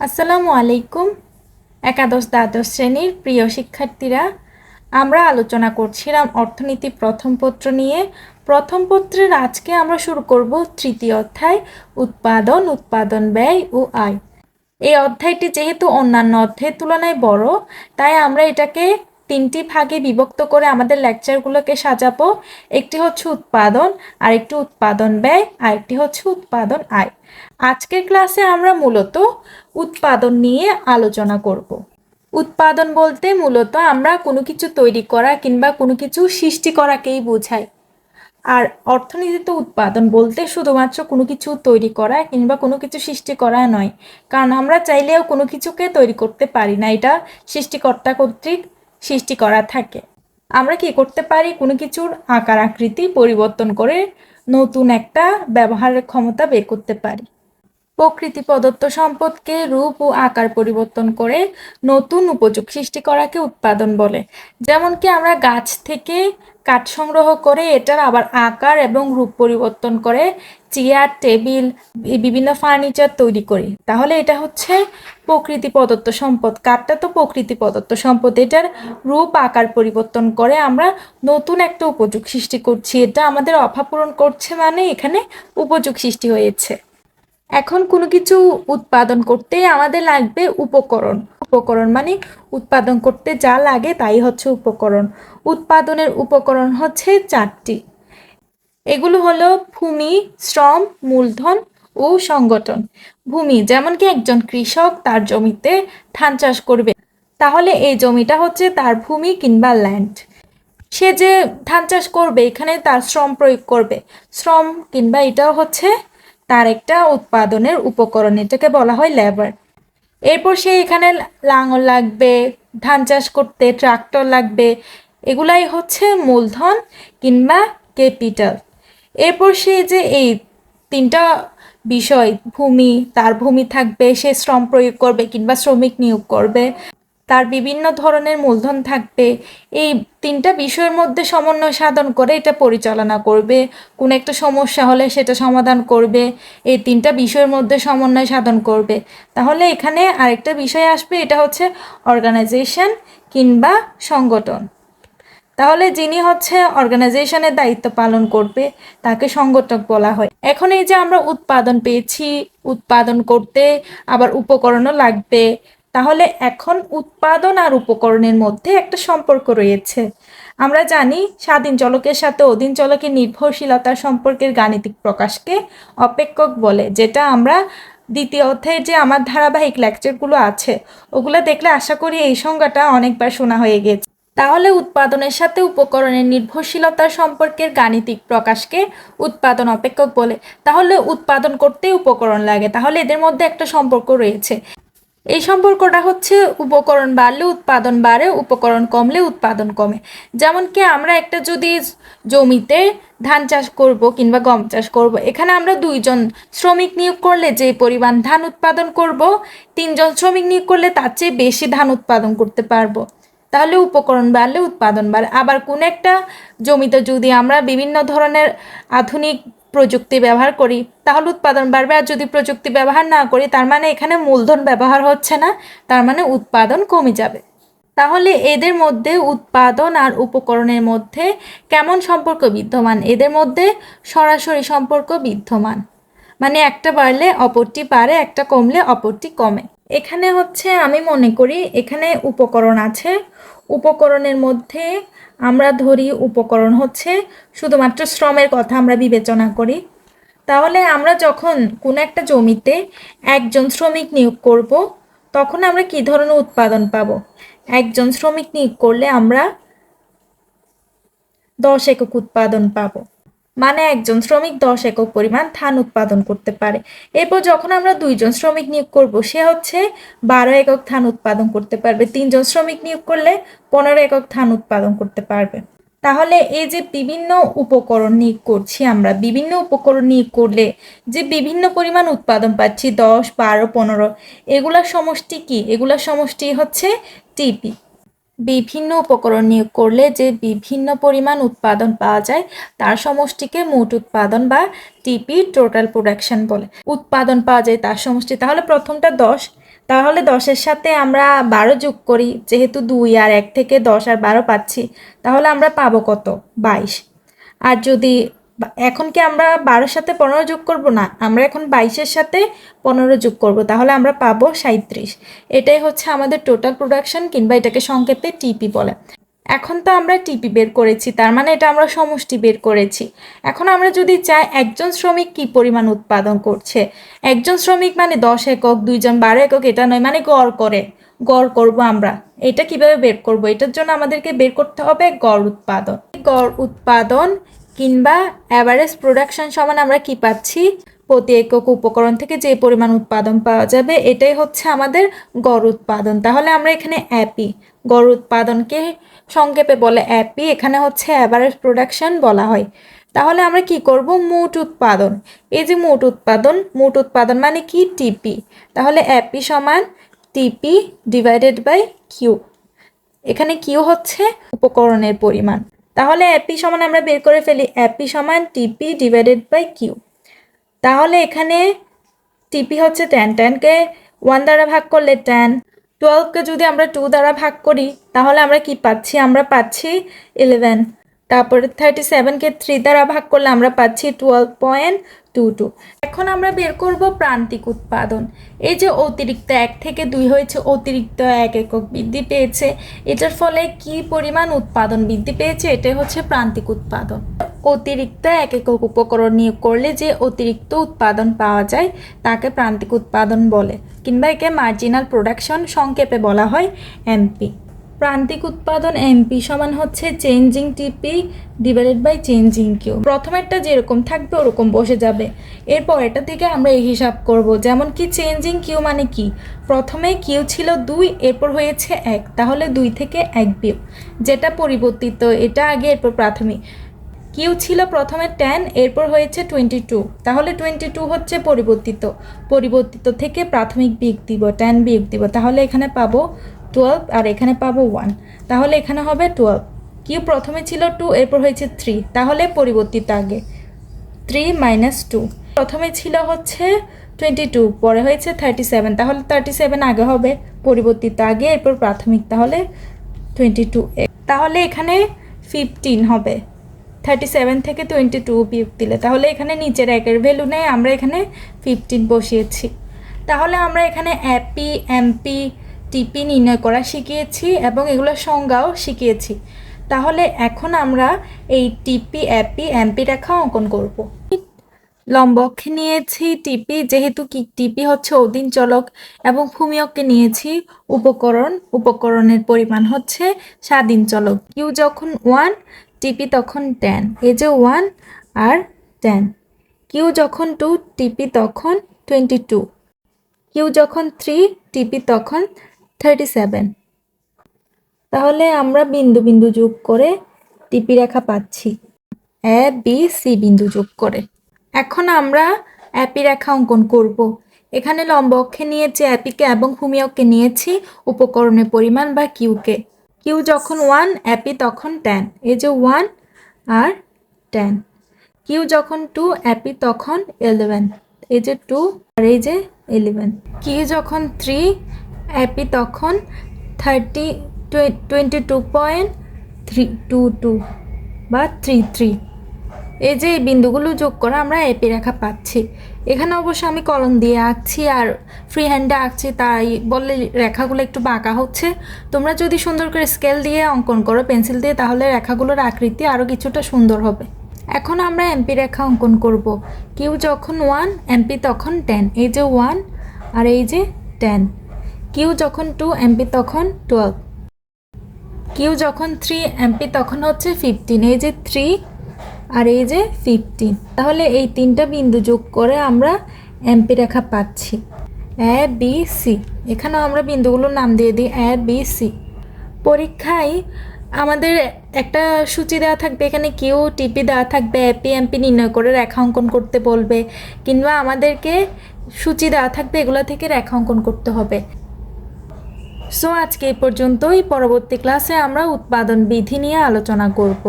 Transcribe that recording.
আসসালামু আলাইকুম, একাদশ দ্বাদশ শ্রেণির প্রিয় শিক্ষার্থীরা। আমরা আলোচনা করছিলাম অর্থনীতি প্রথম পত্র নিয়ে। প্রথম পত্রের আজকে আমরা শুরু করব তৃতীয় অধ্যায়, উৎপাদন উৎপাদন ব্যয় ও আয়। এই অধ্যায়টি যেহেতু অন্যান্য অধ্যায়ের তুলনায় বড়, তাই আমরা এটাকে তিনটি ভাগে বিভক্ত করে আমাদের লেকচারগুলোকে সাজাবো। একটি হচ্ছে উৎপাদন আর একটি উৎপাদন ব্যয় আর একটি হচ্ছে উৎপাদন আয়। আজকের ক্লাসে আমরা মূলত উৎপাদন নিয়ে আলোচনা করব। উৎপাদন বলতে মূলত আমরা কোনো কিছু তৈরি করা কিংবা কোনো কিছু সৃষ্টি করাকেই বোঝাই। আর অর্থনীতিতে উৎপাদন বলতে শুধুমাত্র কোনো কিছু তৈরি করা কিংবা কোনো কিছু সৃষ্টি করা নয়, কারণ আমরা চাইলেও কোনো কিছুকে তৈরি করতে পারি না, এটা সৃষ্টিকর্তা কর্তৃক সৃষ্টি করা থাকে। আমরা কি করতে পারি? কোনো কিছুর আকার আকৃতি পরিবর্তন করে নতুন একটা ব্যবহারের ক্ষমতা বের করতে পারি। প্রকৃতি প্রদত্ত সম্পদকে রূপ ও আকার পরিবর্তন করে নতুন উপযোগ সৃষ্টি করাকে উৎপাদন বলে। যেমন কি আমরা গাছ থেকে কাঠ সংগ্রহ করে এটার আবার আকার এবং রূপ পরিবর্তন করে চেয়ার, টেবিল বিভিন্ন ফার্নিচার তৈরি করি। তাহলে এটা হচ্ছে প্রকৃতি প্রদত্ত সম্পদ। কাঠটা তো প্রকৃতি প্রদত্ত সম্পদ। এটার রূপ আকার পরিবর্তন করে আমরা নতুন একটা উপযোগ সৃষ্টি করছি। এটা আমাদের অভাব পূরণ করছে মানে এখানে উপযোগ সৃষ্টি হয়েছে। এখন কোনো কিছু উৎপাদন করতে আমাদের লাগবে উপকরণ। উপকরণ মানে উৎপাদন করতে যা লাগে তাই হচ্ছে উপকরণ। উৎপাদনের উপকরণ হচ্ছে চারটি। এগুলো হলো ভূমি, শ্রম, মূলধন ও সংগঠন। ভূমি যেমন কি একজন কৃষক তার জমিতে ধান চাষ করবে, তাহলে এই জমিটা হচ্ছে তার ভূমি কিংবা ল্যান্ড সে যে ধান চাষ করবে, এখানে তার শ্রম প্রয়োগ করবে। শ্রম কিংবা এটাও হচ্ছে তার একটা উৎপাদনের উপকরণ, এটাকে বলা হয় লেবার। এরপর সে এখানে লাঙল লাগবে, ধান চাষ করতে ট্রাক্টর লাগবে, এগুলাই হচ্ছে মূলধন কিংবা ক্যাপিটাল। এরপর সে যে এই তিনটা বিষয়, ভূমি, তার ভূমি থাকবে, সে শ্রম প্রয়োগ করবে কিংবা শ্রমিক নিয়োগ করবে। তার বিভিন্ন ধরনের মূলধন থাকবে। এই তিনটা বিষয়ের মধ্যে সমন্বয় সাধন করে এটা পরিচালনা করবে। কোনো একটা সমস্যা হলে সেটা সমাধান করবে। এই তিনটা বিষয়ের মধ্যে সমন্বয় সাধন করবে। তাহলে এখানে আরেকটা বিষয় আসবে, এটা হচ্ছে অর্গানাইজেশন কিংবা সংগঠন। তাহলে যিনি হচ্ছে অর্গানাইজেশনের দায়িত্ব পালন করবে, তাকে সংগঠক বলা হয়। এখন এই যে আমরা উৎপাদন পেয়েছি, উৎপাদন করতে আবার উপকরণও লাগবে। তাহলে এখন উৎপাদন আর উপকরণের মধ্যে একটা সম্পর্ক রয়েছে। আমরা জানি স্বাধীন চলকের সাথে অধীন চলকের নির্ভরশীলতার সম্পর্কের গাণিতিক প্রকাশকে অপেক্ষক বলে, যেটা আমরা দ্বিতীয় অধ্যায়ে যে আমার ধারাবাহিক লেকচারগুলো আছে, ওগুলো দেখলে আশা করি এই সংজ্ঞাটা অনেকবার শোনা হয়ে গেছে। তাহলে উৎপাদনের সাথে উপকরণের নির্ভরশীলতা সম্পর্কের গাণিতিক প্রকাশকে উৎপাদন অপেক্ষক বলে। তাহলে উৎপাদন করতে উপকরণ লাগে, তাহলে এদের মধ্যে একটা সম্পর্ক রয়েছে। এই সম্পর্কটা হচ্ছে উপকরণ বাড়লে উৎপাদন বাড়ে, উপকরণ কমলে উৎপাদন কমে। যেমন কি আমরা একটা যদি জমিতে ধান চাষ করব কিংবা গম চাষ করব, এখানে আমরা দুইজন শ্রমিক নিয়োগ করলে যে পরিমাণ ধান উৎপাদন করব, তিনজন শ্রমিক নিয়োগ করলে তার চেয়ে বেশি ধান উৎপাদন করতে পারব। তাহলে উপকরণ বাড়লে উৎপাদন বাড়ে। আবার কোন একটা জমিতে যদি আমরা বিভিন্ন ধরনের আধুনিক প্রযুক্তি ব্যবহার করি, তাহলে উৎপাদন বাড়বে। আর যদি প্রযুক্তি ব্যবহার না করি, তার মানে এখানে মূলধন ব্যবহার হচ্ছে না, তার মানে উৎপাদন কমে যাবে। তাহলে এদের মধ্যে উৎপাদন আর উপকরণের মধ্যে কেমন সম্পর্ক বিদ্যমান? এদের মধ্যে সরাসরি সম্পর্ক বিদ্যমান। মানে একটা বাড়লে অপরটি বাড়ে, একটা কমলে অপরটি কমে। এখানে হচ্ছে আমি মনে করি এখানে উপকরণ আছে। উপকরণের মধ্যে আমরা ধরি উপকরণ হচ্ছে শুধুমাত্র শ্রমের কথা আমরা বিবেচনা করি। তাহলে আমরা যখন কোনো একটা জমিতে একজন শ্রমিক নিয়োগ করব, তখন আমরা কি ধরনের উৎপাদন পাব? একজন শ্রমিক নিয়োগ করলে আমরা দশ একক উৎপাদন পাবো। মানে একজন শ্রমিক দশ একক পরিমাণ ধান উৎপাদন করতে পারে। এরপর যখন আমরা দুইজন শ্রমিক নিয়োগ করব, সে হচ্ছে বারো একক ধান উৎপাদন করতে পারবে। তিনজন শ্রমিক নিয়োগ করলে পনেরো একক ধান উৎপাদন করতে পারবে। তাহলে এই যে বিভিন্ন উপকরণ নিয়োগ করছি আমরা, বিভিন্ন উপকরণ নিয়োগ করলে যে বিভিন্ন পরিমাণ উৎপাদন পাচ্ছি, দশ, বারো, পনেরো এগুলার সমষ্টি কি? এগুলার সমষ্টি হচ্ছে টিপি। বিভিন্ন উপকরণ নিয়োগ করলে যে বিভিন্ন পরিমাণ উৎপাদন পাওয়া যায়, তার সমষ্টিকে মোট উৎপাদন বা টিপি টোটাল প্রোডাকশন বলে। উৎপাদন পাওয়া যায় তার সমষ্টি, তাহলে প্রথমটা দশ। তাহলে দশের সাথে আমরা বারো যোগ করি, যেহেতু দুই আর এক থেকে দশ আর বারো পাচ্ছি, তাহলে আমরা পাবো কত? বাইশ। আর যদি এখন কি আমরা বারোর সাথে পনেরো যোগ করব না? আমরা এখন বাইশের সাথে পনেরো যোগ করব, তাহলে আমরা পাবো সাঁত্রিশ এটাই হচ্ছে আমাদের টোটাল প্রোডাকশন কিংবা এটাকে সংক্ষেপে টিপি বলে। এখন তো আমরা টিপি বের করেছি, তার মানে এটা আমরা সমষ্টি বের করেছি। এখন আমরা যদি চাই একজন শ্রমিক কি পরিমাণ উৎপাদন করছে? একজন শ্রমিক মানে দশ একক, দুইজন বারো একক, এটা নয় মানে গড় করে। গড় করব আমরা। এটা কীভাবে বের করব? এটার জন্য আমাদেরকে বের করতে হবে গড় উৎপাদন। গড় উৎপাদন কিংবা অ্যাভারেজ প্রোডাকশন সমান আমরা কি পাচ্ছি? প্রতি একক উপকরণ থেকে যে পরিমাণ উৎপাদন পাওয়া যাবে, এটাই হচ্ছে আমাদের গড় উৎপাদন। তাহলে আমরা এখানে অ্যাপি। গড় উৎপাদনকে সংক্ষেপে বলে অ্যাপি, এখানে হচ্ছে অ্যাভারেজ প্রোডাকশন বলা হয়। তাহলে আমরা কি করব? মোট উৎপাদন। এই যে মোট উৎপাদন মোট উৎপাদন মানে কি? টিপি তাহলে অ্যাপি সমান টিপি ডিভাইডেড বাই কিউ এখানে কিউ হচ্ছে উপকরণের পরিমাণ। তাহলে অ্যাপি সমান আমরা বের করে ফেলি। অ্যাপি সমান টিপি ডিভাইডেড বাই কিউ তাহলে এখানে টিপি হচ্ছে টেন টেনকে ওয়ান দ্বারা ভাগ করলে টেন টুয়েলভকে যদি আমরা টু দ্বারা ভাগ করি, তাহলে আমরা কি পাচ্ছি? আমরা পাচ্ছি ইলেভেন তারপরে থার্টি সেভেনকে থ্রি দ্বারা ভাগ করলে আমরা পাচ্ছি টুয়েলভ পয়েন্ট টু টু এখন আমরা বের করব প্রান্তিক উৎপাদন। এই যে অতিরিক্ত এক থেকে দুই হয়েছে, অতিরিক্ত এক একক বৃদ্ধি পেয়েছে। এটার ফলে কি পরিমাণ উৎপাদন বৃদ্ধি পেয়েছে? এটাই হচ্ছে প্রান্তিক উৎপাদন। অতিরিক্ত এক একক উপকরণ নিয়োগ করলে যে অতিরিক্ত উৎপাদন পাওয়া যায়, তাকে প্রান্তিক উৎপাদন বলে, কিংবা একে মার্জিনাল প্রোডাকশন সংক্ষেপে বলা হয় এমপি প্রান্তিক উৎপাদন এমপি সমান হচ্ছে changing TP divided by changing Q প্রথমেরটা যেরকম থাকবে, ওরকম বসে যাবে। এরপর এটা থেকে আমরা এই হিসাব করব, যেমন কি চেঞ্জিং কিউ মানে কি? প্রথমে কিউ ছিল দুই, এরপর হয়েছে এক, তাহলে দুই থেকে এক বিয়োগ, যেটা পরিবর্তিত, এটা আগে, এরপর প্রাথমিক। কিউ ছিল প্রথমে টেন এরপর হয়েছে টোয়েন্টি টু তাহলে টোয়েন্টি টু হচ্ছে পরিবর্তিত। পরিবর্তিত থেকে প্রাথমিক বিয়োগ দিব টেন বিয়োগ দিব, তাহলে এখানে পাবো টুয়েলভ আর এখানে পাবো ওয়ান তাহলে এখানে হবে টুয়েলভ কিউ প্রথমে ছিল টু এরপর হয়েছে থ্রি তাহলে পরিবর্তিত আগে। থ্রি মাইনাস টু প্রথমে ছিল হচ্ছে টোয়েন্টি টু পরে হয়েছে থার্টি সেভেন তাহলে থার্টি সেভেন আগে হবে, পরিবর্তিত আগে, এরপর প্রাথমিক, তাহলে টোয়েন্টি টু তাহলে এখানে ফিফটিন হবে। থার্টি সেভেন থেকে টোয়েন্টি টু বিয়োগ দিলে। তাহলে এখানে নিচের একের ভ্যালু নেই, আমরা এখানে ফিফটিন বসিয়েছি। তাহলে আমরা এখানে অ্যাপি এমপি টিপি নির্ণয় করা শিখিয়েছি এবং এগুলোর সংজ্ঞাও শিখিয়েছি। তাহলে এখন আমরা এই টিপি, অ্যাপি, এমপি রেখা অঙ্কন করব। লম্ব অক্ষে নিয়েছি টিপি, যেহেতু কি, টিপি হচ্ছে অধীন চলক এবং ভূমিয়ককে নিয়েছি। উপকরণ, উপকরণের পরিমাণ হচ্ছে স্বাধীন চলক। কিউ যখন ওয়ান টিপি তখন টেন এই যে ওয়ান আর টেন কিউ যখন টু টিপি তখন টোয়েন্টি টু কিউ যখন থ্রি টিপি তখন থার্টি সেভেন। তাহলে আমরা বিন্দু বিন্দু যোগ করে টিপি রেখা পাচ্ছি। এ বি সি বিন্দু যোগ করে। এখন আমরা অ্যাপি রেখা অঙ্কন করব। এখানে লম্ব অক্ষে নিয়েছি অ্যাপিকে এবং ভূমি অক্ষে নিয়েছি উপকরণের পরিমাণ বা কিউকে কিউ যখন ওয়ান অ্যাপি তখন টেন এই যে ওয়ান আর টেন কিউ যখন টু অ্যাপি তখন ইলেভেন এই যে টু আর এই যে ইলেভেন কিউ যখন থ্রি অ্যাপি তখন thirty twenty two point three two two বা থ্রি থ্রি এই যে এই বিন্দুগুলো যোগ করে আমরা এপি রেখা পাচ্ছি। এখানে অবশ্য আমি কলম দিয়ে আঁকছি আর ফ্রি হ্যান্ডে আঁকছি, তাই বললে রেখাগুলো একটু বাঁকা হচ্ছে। তোমরা যদি সুন্দর করে স্কেল দিয়ে অঙ্কন করো পেন্সিল দিয়ে, তাহলে রেখাগুলোর আকৃতি আরও কিছুটা সুন্দর হবে। এখন আমরা এমপি রেখা অঙ্কন করব। কিউ যখন ওয়ান এমপি তখন টেন এই যে ওয়ান আর এই যে টেন কিউ যখন টু এমপি তখন টুয়েলভ কিউ যখন থ্রি এমপি তখন হচ্ছে ফিফটিন এই যে থ্রি আর এই যে ফিফটিন তাহলে এই তিনটা বিন্দু যোগ করে আমরা এমপি রেখা পাচ্ছি। এ বি সি এখানেও আমরা বিন্দুগুলোর নাম দিয়ে দিই এ বি সি পরীক্ষায় আমাদের একটা সূচি দেওয়া থাকবে, এখানে কিউ টিপি দেওয়া থাকবে এপি এমপি নির্ণয় করে রেখা অঙ্কন করতে বলবে। কিংবা আমাদেরকে সূচি দেওয়া থাকবে, এগুলো থেকে রেখা অঙ্কন করতে হবে। সো আজকে এই পর্যন্তই। পরবর্তী ক্লাসে আমরা উৎপাদন বিধি নিয়ে আলোচনা করব।